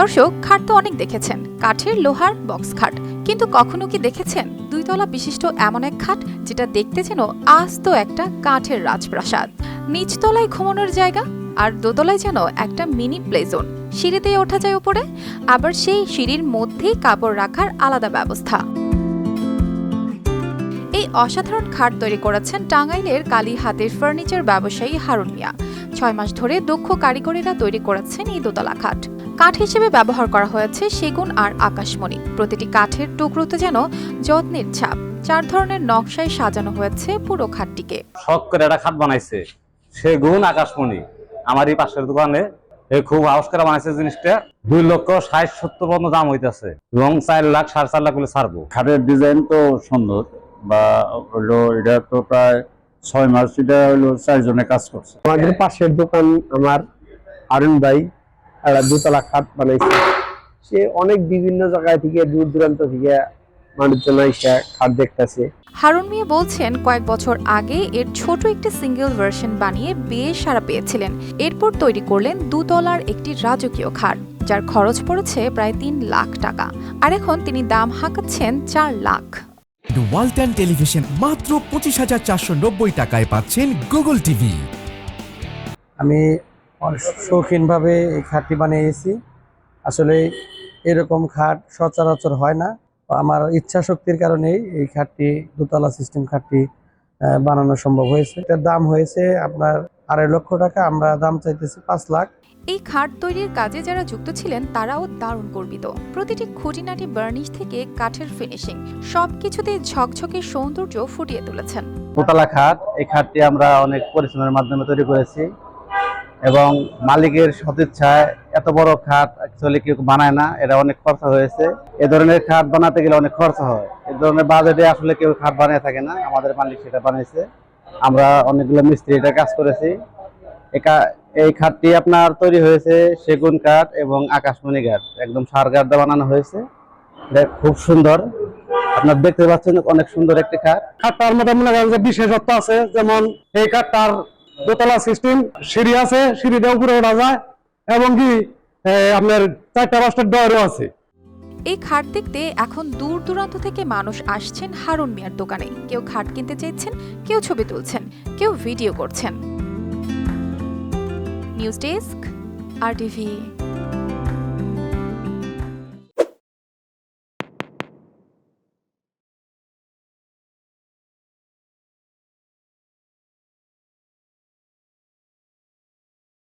দর্শক, খাট তো অনেক দেখেছেন। কাঠের লোহার বক্স খাট। কিন্তু কখনো কি দেখেছেন? দুইতলা বিশিষ্ট এমন এক খাট যেটা দেখতে যেন আস্ত একটা কাঠের রাজপ্রাসাদ। নিচতলায় ঘুমানোর জায়গা আর দোতলায় যেন একটা মিনি প্লে জোন। সিঁড়িতে ওঠা যায় উপরে আবার সেই সিঁড়ির মধ্যেই কাপড় রাখার আলাদা ব্যবস্থা। এই অসাধারণ খাট তৈরি করেছেন টাঙ্গাইলের কালী হাতের ফার্নিচার ব্যবসায়ী হারুন মিয়া। ছয় মাস ধরে দক্ষ কারিগরেরা তৈরি করেছেন এই দোতলা খাট। কাঠ হিসেবে ব্যবহার করা হয়েছে সেগুন আর আকাশমণি। প্রতিটি কাঠের টুকরোতে যেন যত্নের ছাপ চার ধরনের নকশায় সাজানো হয়েছে পুরো খাটটিকে। শখ করে একটা খাট বানাইছে সেগুন আকাশমণি। আমার এই পাশের দোকানে খুব হাউস করে বানাইছে জিনিসটা। দুই লক্ষ ষাট সত্তর পর্যন্ত দাম হইতেছে এবং চার লাখ সাড়ে চার লাখ করে ছাড়বো। খাটের ডিজাইন তো সুন্দর বা হলো এটা তো প্রায় ছয় মাস এটা হলো চারজনে কাজ করছে। আমাদের পাশের দোকান আমার আরুন ভাই একটা দোতলা খাট বানাইছে। সে অনেক বিভিন্ন জায়গায় থেকে দূর দূরান্ত থেকে মানুষজন এসে খাট দেখতেছে। হারুন মিয়া বলছেন কয়েক বছর আগে এর ছোট একটি সিঙ্গেল ভার্সন বানিয়ে বেশ সারা পেয়েছিলেন। এরপর তৈরি করলেন দুতলার একটি রাজকীয় খাট যার খরচ পড়েছে প্রায় তিন লাখ টাকা। আর এখন তিনি দাম হাঁকাচ্ছেন চার লাখ। ওয়ালটন টেলিভিশন মাত্র পঁচিশ হাজার চারশো নব্বই টাকায় পাচ্ছেন গুগল টিভি। আমি শৌখিনভাবে এই খাটটি বানিয়েছি। আসলে এরকম খাট সচরাচর হয় না। আমার ইচ্ছা শক্তির কারণেই এই খাটটি দোতলা সিস্টেম খাটটি বানানো সম্ভব হয়েছে। এটার দাম হয়েছে আপনার আড়াই লক্ষ টাকা আমরা দাম চাইতেছি পাঁচ লাখ। এই খাট তৈরির কাজে যারা যুক্ত ছিলেন তারাও দারুণ গর্বিত। প্রতিটি খুঁটিনাটি বার্নিশ থেকে কাঠের ফিনিশিং সবকিছুতে ঝকঝকে সৌন্দর্য ফুটিয়ে তুলেছেন। দোতলা খাট এই খাটটি আমরা অনেক পরিশ্রমের মাধ্যমে তৈরি করেছি। এবং মালিকের সদিচ্ছায় এত বড় খাট অ্যাকচুয়ালি কেউ বানায় না, এটা অনেক খরচা হয়েছে। এ ধরনের খাট বানাতে গেলে অনেক খরচা হয়। এ ধরনের বাজেটে আসলে কেউ খাট বানিয়ে থাকে না, আমাদের মালিক সেটা বানিয়েছে। আমরা অনেকগুলো মিস্ত্রি এটা কাজ করেছি। এই খাটটি আপনার তৈরি হয়েছে সেগুন কাঠ এবং আকাশমণি কাঠ একদম সার কাঠ দিয়ে বানানো হয়েছে। খুব সুন্দর। আপনার দেখতে পাচ্ছেন অনেক সুন্দর একটি খাট। খাটটার মধ্যে মনে করেন যে বিশেষত্ব আছে, যেমন এই খাটটার দোতলা সিস্টেম, সিঁড়ি আছে সিঁড়িটা উপরে ওঠা যায়, এবং কি আপনার চারটা পাঁচটা ডয়ারও আছে। এই খাট দেখতে এখন দূর দূরান্ত থেকে মানুষ আসছেন হারুন মিয়ার দোকানে। কেউ খাট কিনতে চাইছেন কেউ ছবি তুলছেন, কেউ ভিডিও করছেন। News desk, R TV.